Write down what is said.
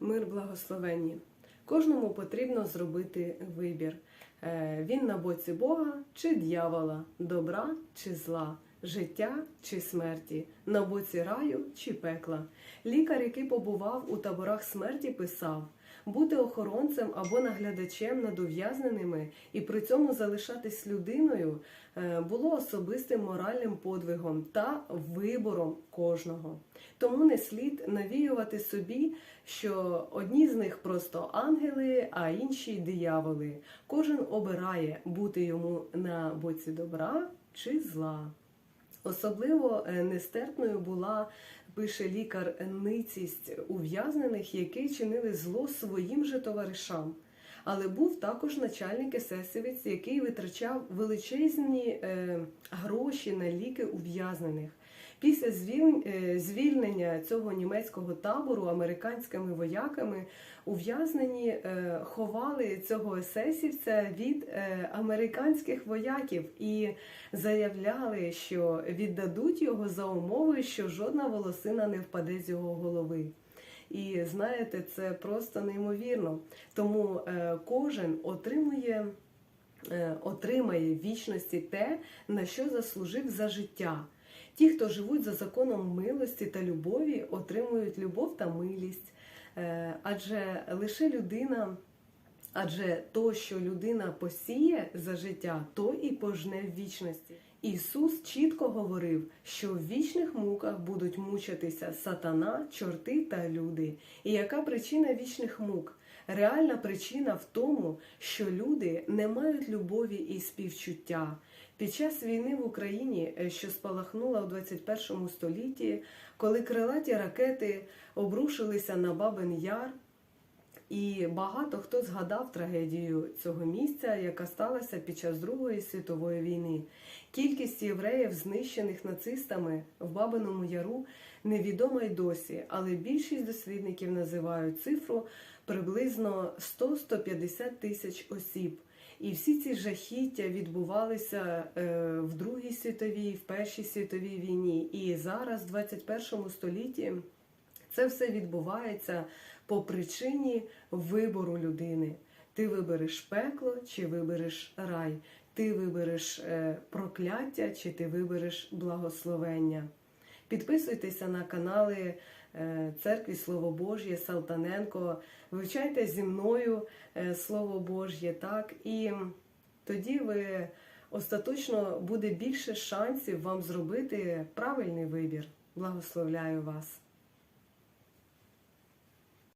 Мир благословенні. Кожному потрібно зробити вибір. Е, Він на боці Бога чи дьявола, добра чи зла, життя чи смерті, на боці раю чи пекла. Лікар, який побував у таборах смерті, писав: бути охоронцем або наглядачем над ув'язненими і при цьому залишатись людиною е, було особистим моральним подвигом та вибором кожного. Тому не слід навіювати собі, що одні з них просто ангели, а інші дияволи. Кожен обирає бути йому на боці добра чи зла. Особливо е, нестерпною була, пише лікар, ницість ув'язнених, які чинили зло своїм же товаришам. Але був також начальник есесівець, який витрачав величезні е, гроші на ліки ув'язнених. Після е, звільнення цього німецького табору американськими вояками ув'язнені е, ховали цього есесівця від е, американських вояків і заявляли, що віддадуть його за умови, що жодна волосина не впаде з його голови. І знаєте, це просто неймовірно. Тому кожен отримує, отримає в вічності те, на що заслужив за життя. Ті, хто живуть за законом милості та любові, отримують любов та милість. Е, адже лише людина. Адже то, що людина посіє за життя, то і пожне в вічності. Ісус чітко говорив, що в вічних муках будуть мучитися сатана, чорти та люди. І яка причина вічних мук? Реальна причина в тому, що люди не мають любові і співчуття. Під час війни в Україні, е, що спалахнула у 21 столітті, коли крилаті ракети обрушилися на Бабин Яр, і багато хто згадав трагедію цього місця, яка сталася під час Другої світової війни. Кількість євреїв, знищених нацистами в Бабиному Яру, невідома й досі, але більшість дослідників називають цифру приблизно 100-150 тисяч осіб. І всі ці жахіття відбувалися е, в Другій світовій, в Першій світовій війні. І зараз, в 21 столітті, це все відбувається по причині вибору людини. Ти вибереш пекло чи вибереш рай, ти вибереш е, прокляття чи ти вибереш благословення. Підписуйтеся на канали е, Церкві Слово Божє, Салтаненко, вивчайте зі мною е, Слово Божє, так, і тоді ви остаточно буде більше шансів вам зробити правильний вибір. Благословляю вас.